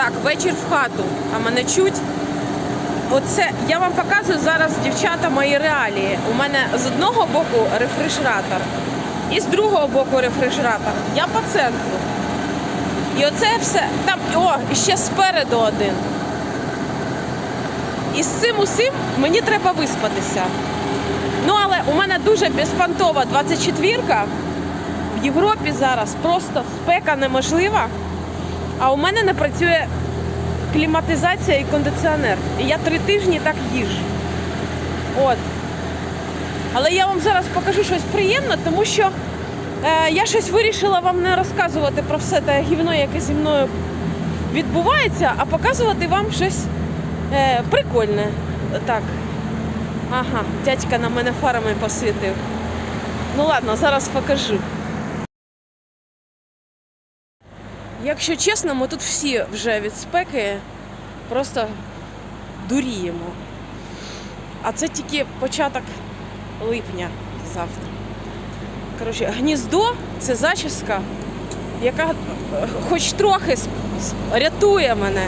Так, вечір в хату, а мене чуть. Оце я вам показую зараз, дівчата, мої реалії. У мене з одного боку рефрижератор, і з другого боку рефрижератор. Я по центру. І оце все. Там, о, і ще спереду один. І з цим усім мені треба виспатися. Ну, але у мене дуже безпонтова 24-ка. В Європі зараз просто спека неможлива. А у мене не працює кліматизація і кондиціонер. І я три тижні так їжу. От. Але я вам зараз покажу щось приємне, тому що е, я щось вирішила вам не розказувати про все те гівно, яке зі мною відбувається, а показувати вам щось е, прикольне. Так. Ага, дядька на мене фарами посвітив. Ну ладно, зараз покажу. Якщо чесно, ми тут всі вже від спеки просто дуріємо. А це тільки початок липня завтра. Коротше, гніздо це зачіска, яка хоч трохи рятує мене.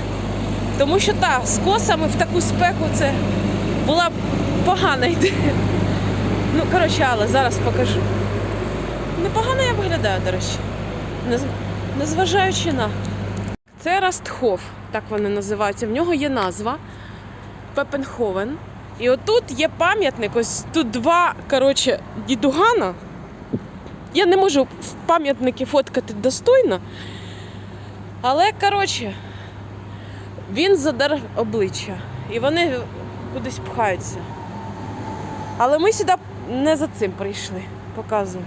Тому що так, з косами в таку спеку це була б погана ідея. Ну, коротше, але зараз покажу. Непогано я виглядаю, до речі. Незважаючи на. Це Растхоф, так вони називаються. В нього є назва Пепенховен. І отут є пам'ятник, ось тут два коротше, дідугана. Я не можу пам'ятники фоткати достойно. Але, коротше, він задар обличчя. І вони кудись пхаються. Але ми сюди не за цим прийшли. Показую.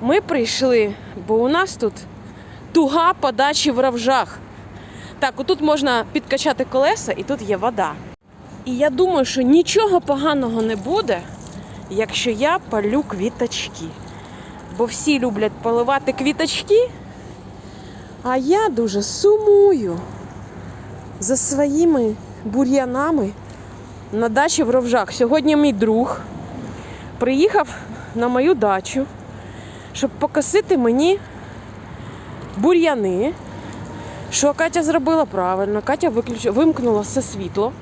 Ми прийшли, бо у нас тут туга подачі в равжах. Так, отут можна підкачати колеса, і тут є вода. І я думаю, що нічого поганого не буде, якщо я палю квіточки. Бо всі люблять поливати квіточки, а я дуже сумую за своїми бур'янами на дачі в ровжах. Сьогодні мій друг приїхав на мою дачу, щоб покосити мені бур'яни. Що Катя зробила правильно. Катя виключ... вимкнула все світло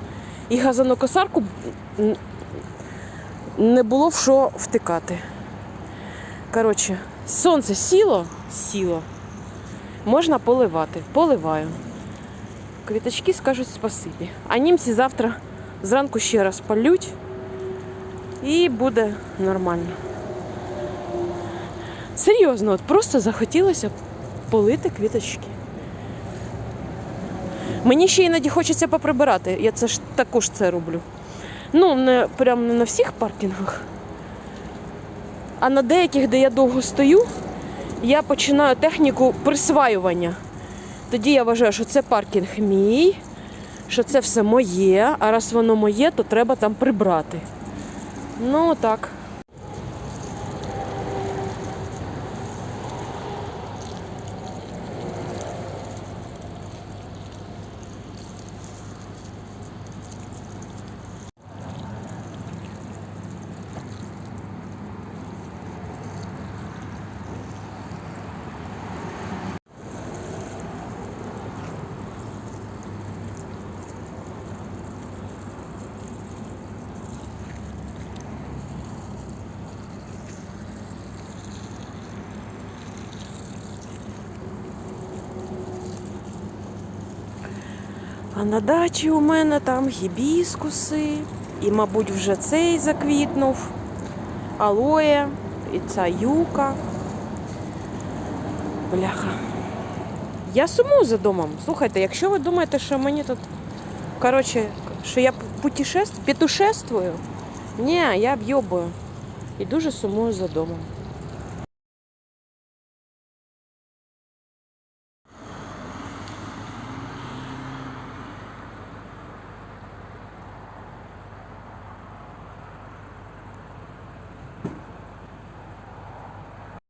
і газонокосарку не було в що втикати. Коротше, сонце сіло, сіло. Можна поливати. Поливаю. Квіточки скажуть спасибі. А німці завтра зранку ще раз полють і буде нормально. Серйозно, от просто захотілося полити квіточки. Мені ще іноді хочеться поприбирати. Я це ж також це роблю. Ну, не прям не на всіх паркінгах. А на деяких, де я довго стою, я починаю техніку присваювання. Тоді я вважаю, що це паркінг мій, що це все моє, а раз воно моє, то треба там прибрати. Ну так. А на дачі у мене там гібіскуси, і, мабуть, вже цей заквітнув, алоє, і ця юка. Бляха. Я сумую за домом. Слухайте, якщо ви думаєте, що мені тут, коротше, що я путешеств... петушествую, ні, я б'єбую. І дуже сумую за домом.